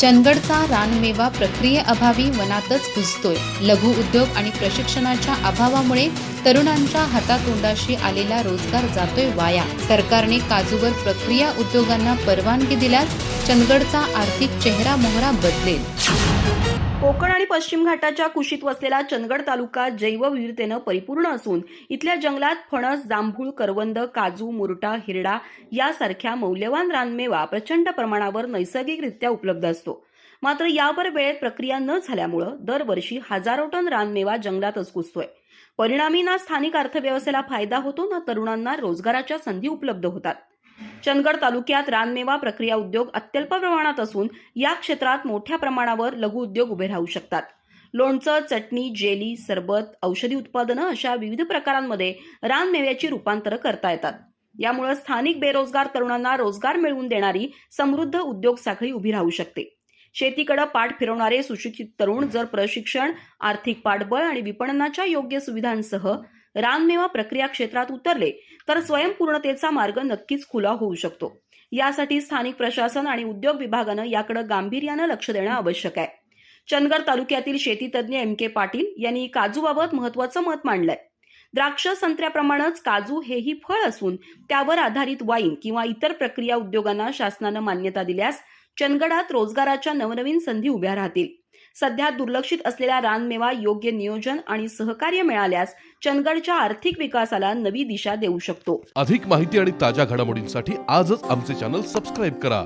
चंदगडचा रानमेवा प्रक्रियेअभावी वनातच घुसतोय. लघु उद्योग आणि प्रशिक्षणाच्या अभावामुळे तरुणांच्या हातातोंडाशी आलेला रोजगार जातोय वाया. सरकारने काजूवर प्रक्रिया उद्योगांना परवानगी दिल्यास चंदगडचा आर्थिक चेहरा मोहरा बदलेल. कोकण आणि पश्चिम घाटाच्या कुशीत वसलेला चंदगड तालुका जैवविविधतेनं परिपूर्ण असून इथल्या जंगलात फणस जांभूळ करवंद काजू मुरटा हिरडा यासारख्या मौल्यवान रानमेवा प्रचंड प्रमाणावर नैसर्गिकरित्या उपलब्ध असतो. मात्र यावर वेळेत प्रक्रिया न झाल्यामुळं दरवर्षी हजारो टन रानमेवा जंगलातच कुसतोय. परिणामी ना स्थानिक अर्थव्यवस्थेला फायदा होतो ना तरुणांना रोजगाराच्या संधी उपलब्ध होतात. चंदगड तालुक्यात रानमेवा प्रक्रिया उद्योग अत्यल्प प्रमाणात असून या क्षेत्रात मोठ्या प्रमाणावर लघु उद्योग उभे राहू शकतात. लोणचं चटणी जेली सरबत औषधी उत्पादनं अशा विविध प्रकारांमध्ये रानमेव्याची रूपांतरं करता येतात. यामुळे स्थानिक बेरोजगार तरुणांना रोजगार मिळवून देणारी समृद्ध उद्योग साखळी उभी राहू शकते. शेतीकडे पाठ फिरवणारे सुशिक्षित तरुण जर प्रशिक्षण आर्थिक पाठबळ आणि विपणनाच्या योग्य सुविधांसह रानमेवा प्रक्रिया क्षेत्रात उतरले तर स्वयंपूर्णतेचा मार्ग नक्कीच खुला होऊ शकतो. यासाठी स्थानिक प्रशासन आणि उद्योग विभागानं याकडे गांभीर्यानं लक्ष देणं आवश्यक आहे. चंदगड तालुक्यातील शेतीतज्ञ एम के पाटील यांनी काजूबाबत महत्वाचं मत मांडलंय. द्राक्ष संत्र्याप्रमाणेच काजू हेही फळ असून त्यावर आधारित वाईन किंवा इतर प्रक्रिया उद्योगांना शासनानं मान्यता दिल्यास चंदगडात रोजगाराच्या नवनवीन संधी उभ्या राहतील. सध्या दुर्लक्षित असलेला रानमेवा योग्य नियोजन आणि सहकार्य मिळाल्यास चंदगडच्या आर्थिक विकासाला नवी दिशा देऊ शकतो. अधिक माहिती आणि ताज्या घडामोडींसाठी आजच आमचे चॅनल सबस्क्राईब करा.